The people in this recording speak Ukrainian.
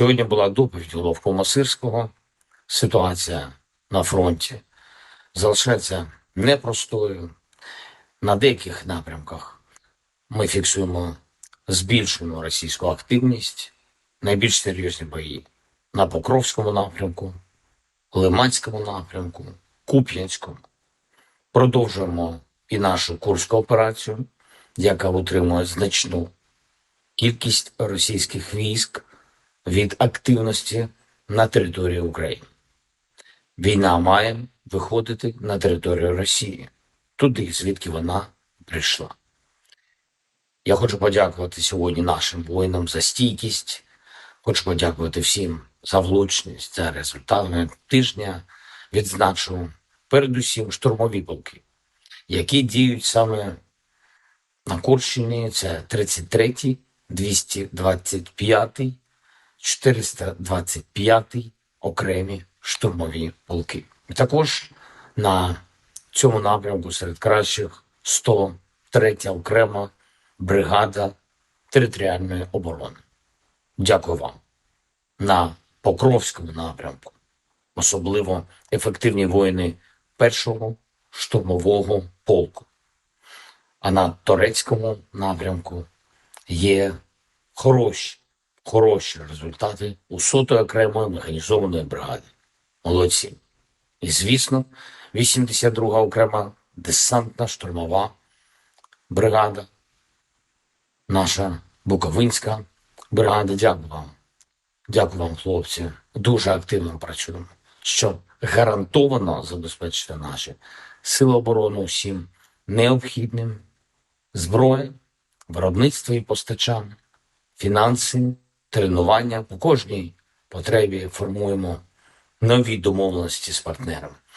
Сьогодні була доповідь головкома Сирського. Ситуація на фронті залишається непростою. На деяких напрямках ми фіксуємо збільшену російську активність, найбільш серйозні бої на Покровському напрямку, Лиманському напрямку, Куп'янському. Продовжуємо і нашу курську операцію, яка утримує значну кількість російських військ від активності на території України. Війна має виходити на територію Росії, туди, звідки вона прийшла. Я хочу подякувати сьогодні нашим воїнам за стійкість. Хочу подякувати всім за влучність, за результатами тижня. Відзначу передусім штурмові полки, які діють саме на Курщині. Це 33-й, 225-й, 425-й окремі штурмові полки. І також на цьому напрямку серед кращих 103 окрема бригада територіальної оборони. Дякую вам. На Покровському напрямку особливо ефективні воїни першого штурмового полку. А на турецькому напрямку є хороші, хороші результати у сотої окремої механізованої бригади. Молодці. І, звісно, 82-га окрема десантна штурмова бригада, наша Буковинська бригада. Дякую вам. Дякую вам, хлопці. Дуже активно працюємо, щоб гарантовано забезпечити наші сили оборони усім необхідним зброя, виробництво і постачання, фінанси, тренування по кожній потребі формуємо нові домовленості з партнерами.